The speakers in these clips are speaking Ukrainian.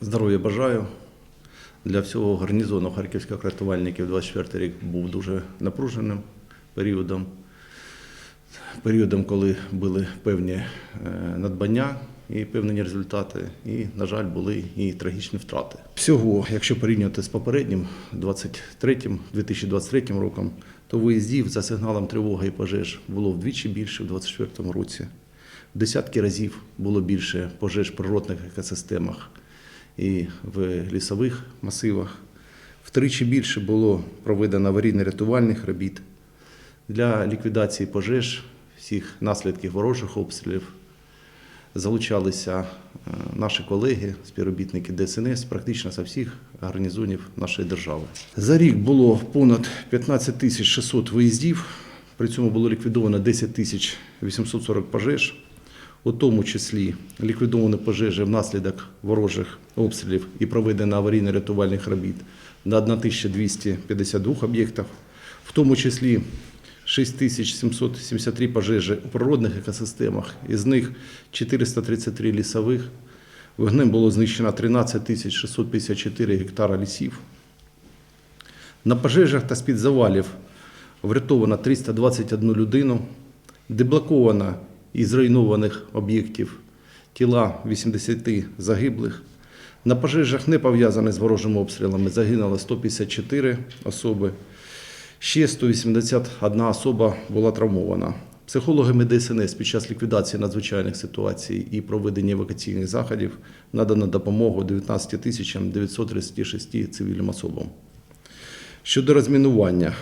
Здоров'я бажаю. Для всього гарнізону харківських рятувальників 24 рік був дуже напруженим періодом. Періодом, коли були певні е, надбання і певні результати, і, на жаль, були і трагічні втрати. Всього, якщо порівнювати з попереднім 23 2023 роком, то виїздів за сигналом тривоги і пожеж було вдвічі більше в 2024 році. Десятки разів було більше пожеж в природних екосистемах і в лісових масивах. Втричі більше було проведено аварійно-рятувальних робіт для ліквідації пожеж, всіх наслідків ворожих обстрілів. Залучалися е, наші колеги, співробітники ДСНС, практично з всіх гарнізонів нашої держави. За рік було понад 15 тисяч 600 виїздів, при цьому було ліквідовано 10 тисяч 840 пожеж, у тому числі ліквідовані пожежі внаслідок ворожих обстрілів і проведено аварійно-рятувальних робіт на 1252 об'єктах, в тому числі 6773 пожежі у природних екосистемах, із них 433 лісових. Вогнем було знищено 13 654 гектара лісів. На пожежах та з-під врятовано 321 людину, деблоковано із зруйнованих об'єктів тіла 80 загиблих. На пожежах, не пов'язаних з ворожими обстрілами, загинуло 154 особи. Ще 181 особа була травмована. Психологами ДСНС під час ліквідації надзвичайних ситуацій і проведення евакуаційних заходів надано допомогу 19 тисячам 936 цивільним особам. Щодо розмінування.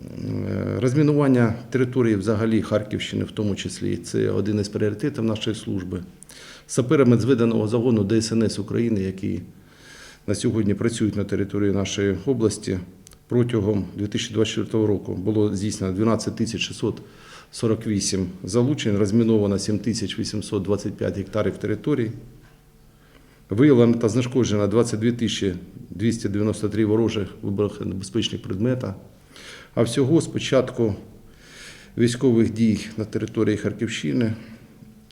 Е, Розмінування території взагалі Харківщини, в тому числі, це один із пріоритетів нашої служби. Саперами зведеного загону ДСНС України, які на сьогодні працюють на території нашої області, протягом 2024 року було здійснено 12 648 залучень, розміновано 7 825 гектарів територій. Виявлено та знешкоджено 22 293 ворожих вибухонебезпечних предмета. А всього з початку військових дій на території Харківщини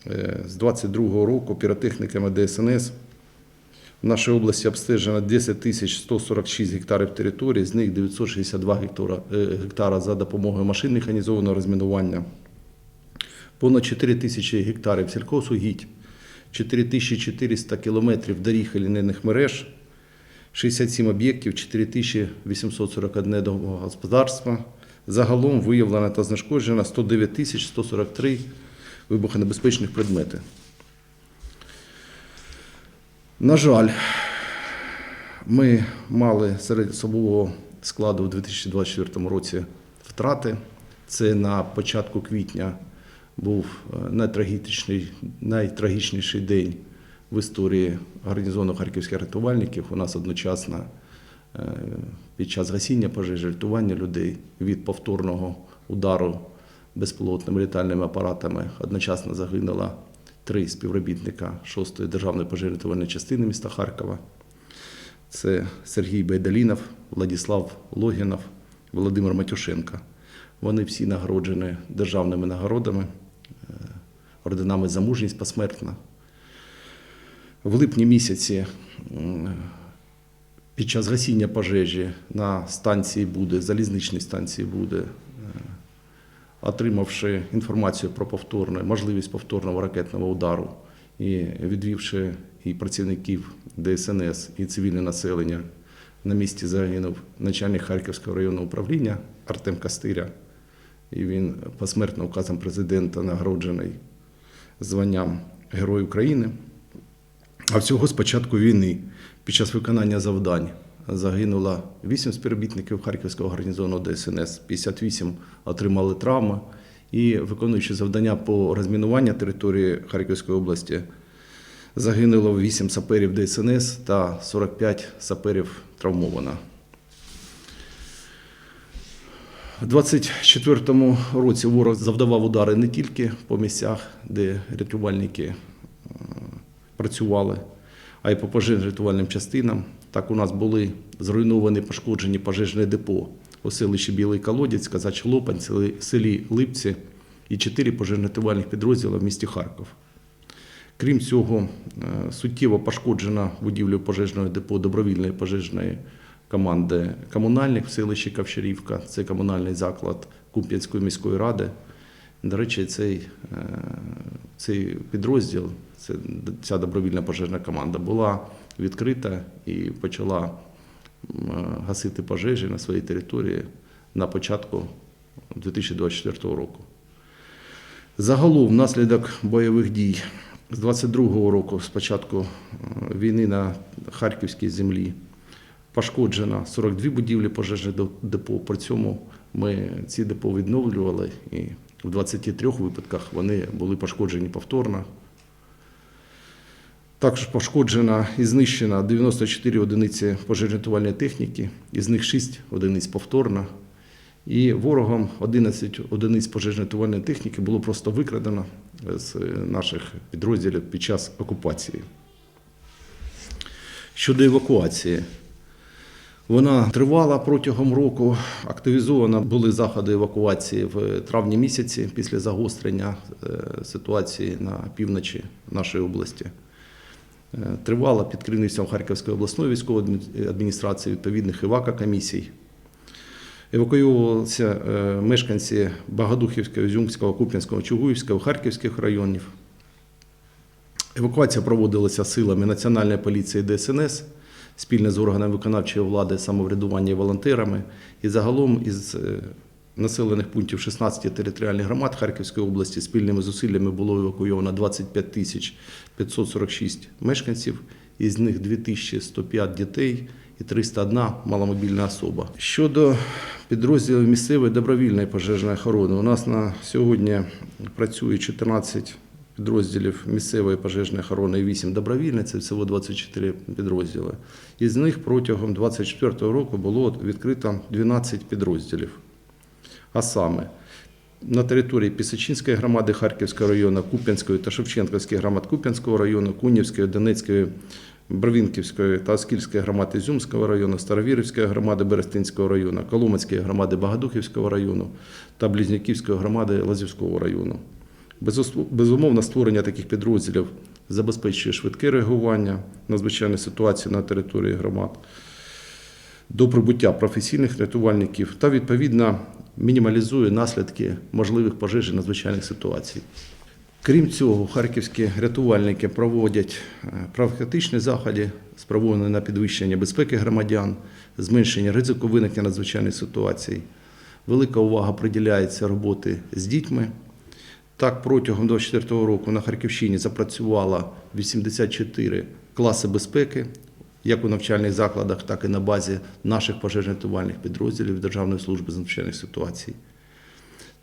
е, з 22 року піротехніками ДСНС в нашій області обстежено 10 тисяч 146 гектарів території, з них 962 гектара, е, гектара за допомогою машин механізованого розмінування, понад 4 тисячі гектарів сільхозугідь, 4400 кілометрів доріг і лінейних мереж, 67 об'єктів, 4841 домогосподарства. Загалом виявлено та знешкоджено 109 тисяч 143 вибухонебезпечних предмети. На жаль, ми мали серед особового складу у 2024 році втрати. Це на початку квітня був е, найтрагічніший, найтрагічніший день в історії гарнізону харківських рятувальників. У нас одночасно е, під час гасіння пожежі, рятування людей від повторного удару безпілотними літальними апаратами одночасно загинуло три співробітника 6-ї державної пожежно-рятувальної частини міста Харкова. Це Сергій Байдалінов, Владислав Логінов, Володимир Матюшенко. Вони всі нагороджені державними нагородами, е, орденами за мужність посмертно. В липні місяці під час гасіння пожежі на станції буде, залізничній станції буде, е, отримавши інформацію про повторне, можливість повторного ракетного удару і відвівши і працівників ДСНС, і цивільне населення, на місці загинув начальник Харківського районного управління Артем Кастиря. І він посмертно указом президента нагороджений званням Герой України. А всього з початку війни під час виконання завдань загинуло 8 співробітників Харківського гарнізону ДСНС, 58 отримали травми. І виконуючи завдання по розмінуванню території Харківської області, загинуло 8 саперів ДСНС та 45 саперів травмовано. У 24-му році ворог завдавав удари не тільки по місцях, де рятувальники працювали, а й по пожежно-рятувальним частинам. Так у нас були зруйновані пошкоджені пожежне депо у селищі Білий Колодязь, Казачий Лопань, селі- Липці і чотири пожежно-рятувальних підрозділи в місті Харків. Крім цього, е, суттєво пошкоджена будівля пожежного депо добровільної пожежної команди комунальних в селищі Кавчарівка. Це комунальний заклад Куп'янської міської ради. До речі, цей, е, цей підрозділ, ця добровільна пожежна команда була відкрита і почала гасити пожежі на своїй території на початку 2024 року. Загалом, внаслідок бойових дій з 22-го року, з початку е, війни на Харківській землі, пошкоджено 42 будівлі пожежних депо. При цьому ми ці депо відновлювали, і в 23 випадках вони були пошкоджені повторно. Також пошкоджена і знищена 94 одиниці пожежно-рятувальної техніки, із них 6 одиниць повторно. І ворогом 11 одиниць пожежно-рятувальної техніки було просто викрадено з наших підрозділів під час окупації. Щодо евакуації, вона тривала протягом року. Активізовано були заходи евакуації в травні місяці після загострення е, ситуації на півночі нашої області. Е, Тривала під керівництвом Харківської обласної військової адміністрації відповідних івака комісій. Евакуювалися е, мешканці Багадухівського, Ізюмського, Куп'янського, Чугуївського, Харківських районів. Евакуація проводилася силами Національної поліції ДСНС спільно з органами виконавчої влади, самоврядування і волонтерами. І загалом із е, населених пунктів 16 територіальних громад Харківської області спільними зусиллями було евакуйовано 25 тисяч 546 мешканців, із них 2105 дітей і 301 маломобільна особа. Щодо підрозділів місцевої добровільної пожежної охорони, у нас на сьогодні працює 14 підрозділів місцевої пожежної охорони і 8 добровільних, це всього 24 підрозділи. Із них протягом 2024 року було відкрито 12 підрозділів. А саме на території Пісочинської громади Харківського району, Куп'янської та Шевченківської громад Куп'янського району, Кунівської, Донецької, Бровінківської та Оскільської громади Ізюмського району, Старовірівської громади Берестинського району, Коломацької громади Багадухівського району та Близнюківської громади Лазівського району. Безумовно, створення таких підрозділів забезпечує швидке реагування на надзвичайні ситуації на території громад, до прибуття професійних рятувальників та відповідно мінімалізує наслідки можливих пожеж і надзвичайних ситуацій. Крім цього, харківські рятувальники проводять е, профілактичні заходи, спрямовані на підвищення безпеки громадян, зменшення ризику виникнення надзвичайних ситуацій. Велика увага приділяється роботи з дітьми. Так, протягом 2024 року на Харківщині запрацювало 84 класи безпеки, як у навчальних закладах, так і на базі наших пожежно-рятувальних підрозділів Державної служби з надзвичайних ситуацій.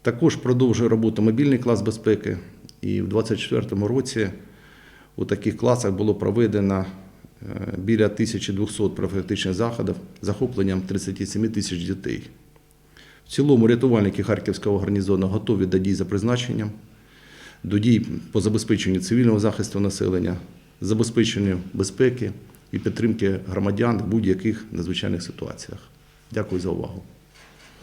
Також продовжує роботу мобільний клас безпеки, і в 2024 році у таких класах було проведено е, біля 1200 профілактичних заходів з захопленням 37 тисяч дітей. В цілому рятувальники Харківського гарнізону готові до дій за призначенням, до дій по забезпеченню цивільного захисту населення, забезпеченню безпеки і підтримки громадян в будь-яких надзвичайних ситуаціях. Дякую за увагу.